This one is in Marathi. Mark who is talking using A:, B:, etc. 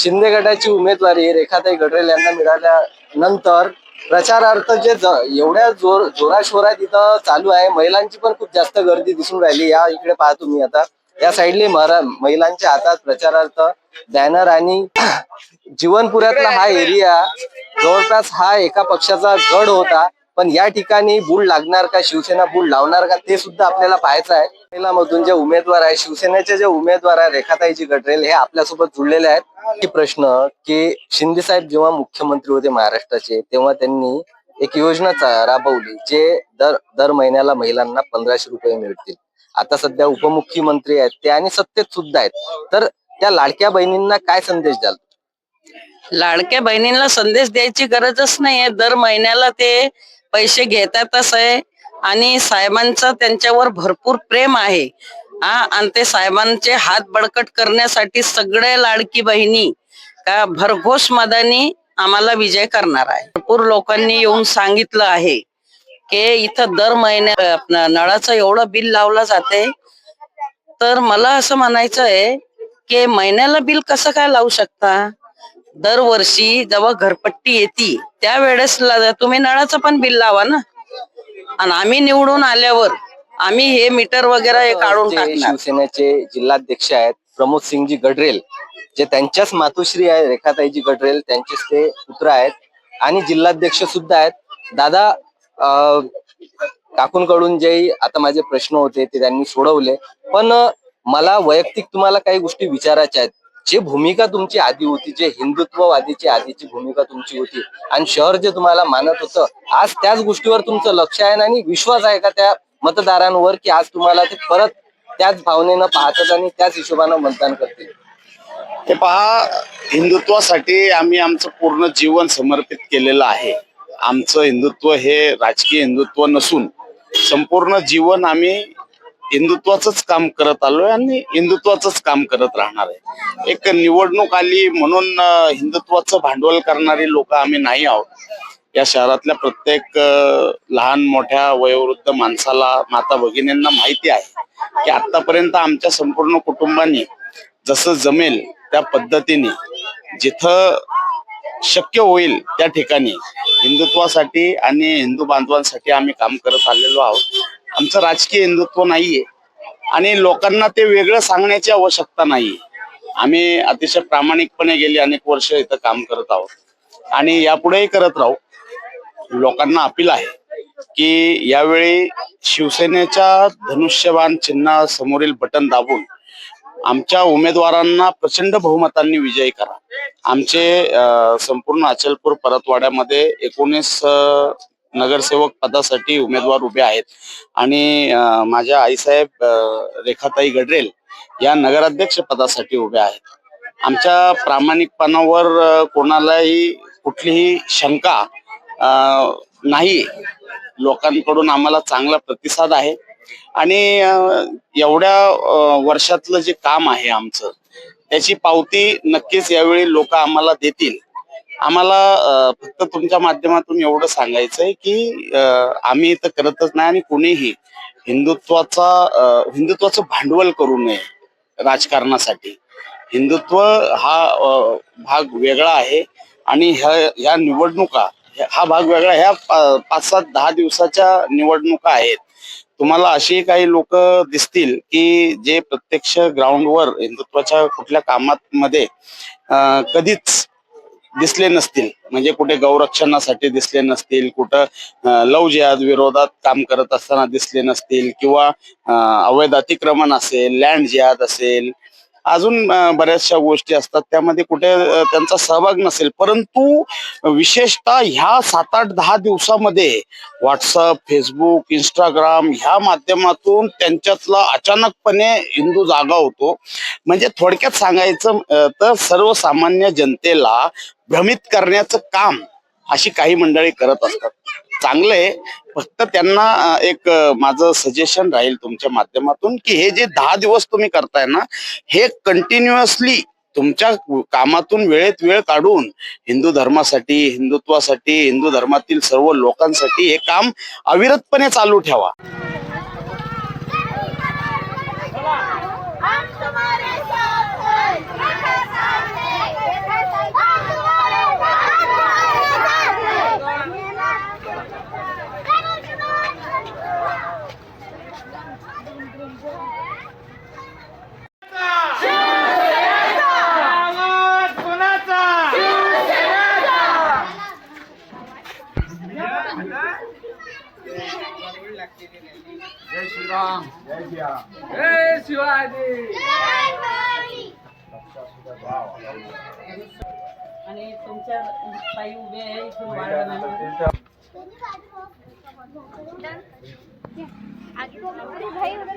A: शिंदे गटाची उमेदवारी रेखाताई गडरेल यांना मिळाल्यानंतर प्रचारार्थ जे एवढ्या जोर जोराशोरात इथं चालू आहे महिलांची पण खूप जास्त गर्दी दिसून राहिली. या इकडे पाहतो तुम्ही आता. या साईडले मरा महिलांच्या हातात प्रचारार्थ बॅनर आणि जीवनपुऱ्यातला हा एरिया जवळपास हा एका पक्षाचा गड होता. पण या ठिकाणी बुल लागणार का शिवसेना बुल लावणार का ते सुद्धा आपल्याला पाहायचं आहे. महिलामधून जे उमेदवार आहे शिवसेनेचे जे उमेदवार आहे रेखाताईजी गटरेल हे आपल्यासोबत जुळलेले आहेत. की प्रश्न की शिंदे साहेब जेव्हा मुख्यमंत्री होते महाराष्ट्राचे तेव्हा त्यांनी एक योजना चा- राबवली जे दर दर महिन्याला महिलांना पंधराशे रुपये मिळतील. आता सध्या उपमुख्यमंत्री आहेत ते आणि सत्तेत सुद्धा आहेत. तर त्या लाडक्या बहिणींना काय संदेश द्याल?
B: लाडक्या बहिणींना संदेश द्यायची गरजच नाहीये. दर महिन्याला ते पैसे घेतातच आहे. आणि साहेबांचं त्यांच्यावर भरपूर प्रेम आहे. हा आणि ते साहेबांचे हात बळकट करण्यासाठी सगळे लाडकी बहिणी का भरघोस मदानी आम्हाला विजय करणार आहे. भरपूर लोकांनी येऊन सांगितलं आहे की इथं दर महिन्या नळाचं एवढं बिल लावलं जाते. तर मला असं म्हणायचं आहे की महिन्याला बिल कसं काय लावू शकता? दरवर्षी जेव्हा घरपट्टी येते त्यावेळेस तुम्ही नळाचं पण बिल लावा ना. आणि आम्ही निवडून आल्यावर आम्ही हे मीटर वगैरे काढून
A: शिवसेनेचे जिल्हाध्यक्ष आहेत प्रमोद सिंगजी गडरेल जे त्यांच्याच मातोश्री आहे रेखाताईजी गडरेल त्यांचेच ते पुत्र आहेत. आणि जिल्हाध्यक्ष सुद्धा आहेत. दादा काकूंकडून जे आता माझे प्रश्न होते ते त्यांनी सोडवले. पण मला वैयक्तिक तुम्हाला काही गोष्टी विचारायच्या आहेत. जी भूमिका तुमची आधी होती जे हिंदुत्ववादीची आधीची भूमिका तुमची होती आणि शहर जे तुम्हाला मानत होतं आज त्याच गोष्टीवर तुमचं लक्ष आहे आणि विश्वास आहे का त्या मतदारांवर की आज तुम्हाला ते परत त्याच भावनेनं पाहतात आणि त्याच हिशोबानं मतदान करतील?
C: ते पहा हिंदुत्वासाठी आम्ही आमचं पूर्ण जीवन समर्पित केलेलं आहे. आमचं हिंदुत्व हे राजकीय हिंदुत्व नसून संपूर्ण जीवन आम्ही हिंदुत्वाचंच काम करत आलोय आणि हिंदुत्वाचंच काम करत राहणार आहे. एक निवडणूक आली म्हणून हिंदुत्वाचं भांडवल करणारी लोक आम्ही नाही आहोत. या शहरातल्या प्रत्येक लहान मोठ्या वयोवृद्ध माणसाला माता भगिनींना माहिती आहे की आतापर्यंत आमच्या संपूर्ण कुटुंबांनी जसं जमेल त्या पद्धतीने जिथं शक्य होईल त्या ठिकाणी हिंदुत्वासाठी आणि हिंदू बांधवांसाठी आम्ही काम करत आलेलो आहोत. आमचं राजकीय हिंदुत्व नाहीये. आणि लोकांना ते वेगळं सांगण्याची आवश्यकता नाहीये. आम्ही अतिशय प्रामाणिकपणे गेली अनेक वर्ष इथं काम करत आहोत. आणि यापुढेही करत राहू. लोकांना अपील आहे की यावेळी शिवसेनेच्या धनुष्यबाण चिन्हा समोरील बटन दाबून आमच्या उमेदवारांना प्रचंड बहुमतांनी विजयी करा. आमचे संपूर्ण अचलपूर परतवाड्यामध्ये एकोणीस नगरसेवक पदासाठी उमेदवार उभे आहेत. आणि माझ्या आईसाहेब रेखाताई गडरेल या नगराध्यक्ष पदासाठी उभ्या आहेत. आमच्या प्रामाणिकपणावर कोणालाही कुठलीही शंका नाही. लोकांकडून आम्हाला चांगला प्रतिसाद आहे. आणि एवढ्या वर्षातलं जे काम आहे आमचं त्याची पावती नक्कीच यावेळी लोक आम्हाला देतील. आम्हाला फक्त तुमच्या माध्यमातून एवढं सांगायचंय की आम्ही इथं करतच नाही आणि कुणीही हिंदुत्वाचा हिंदुत्वाचं भांडवल करू नये राजकारणासाठी. हिंदुत्व हा भाग वेगळा आहे आणि ह्या ह्या निवडणुका हा भाग वेगळा ह्या पाच सात दहा दिवसाच्या निवडणुका आहेत. तुम्हाला अशी काही लोक दिसतील की जे प्रत्यक्ष ग्राउंडवर हिंदुत्वाच्या कुठल्या कामात मध्ये कधीच दिसले नसतील. म्हणजे कुठे गौरक्षणासाठी दिसले नसतील कुठं लव जिहाद विरोधात काम करत असताना दिसले नसतील किंवा अवैध अतिक्रमण असेल लँड जिहाद असेल अजून बऱ्याचशा गोष्टी असतात. त्यामध्ये कुठे त्यांचा सहभाग नसेल. परंतु विशेषतः ह्या सात आठ दहा दिवसामध्ये व्हॉट्सअप फेसबुक इंस्टाग्राम ह्या माध्यमातून त्यांच्यातला अचानकपणे हिंदू जागा होतो. म्हणजे थोडक्यात सांगायचं तर सर्वसामान्य जनतेला भ्रमित करण्याचं काम अशी काही मंडळी करत असतात. चांगले फक्त त्यांना एक माझं सजेशन राहील तुमच्या माध्यमातून की हे जे दहा दिवस तुम्ही करताय ना हे कंटिन्युअसली तुमच्या कामातून वेळेत वेळ काढून हिंदू धर्मासाठी हिंदुत्वासाठी हिंदू धर्मातील सर्व लोकांसाठी हे काम अविरतपणे चालू ठेवा.
D: जय श्रीराम जय श्रीराम जय शिवाजी
B: आणि तुमच्या ताई उभे आहे इथून बाळगणाला
E: आगे को भाई उधर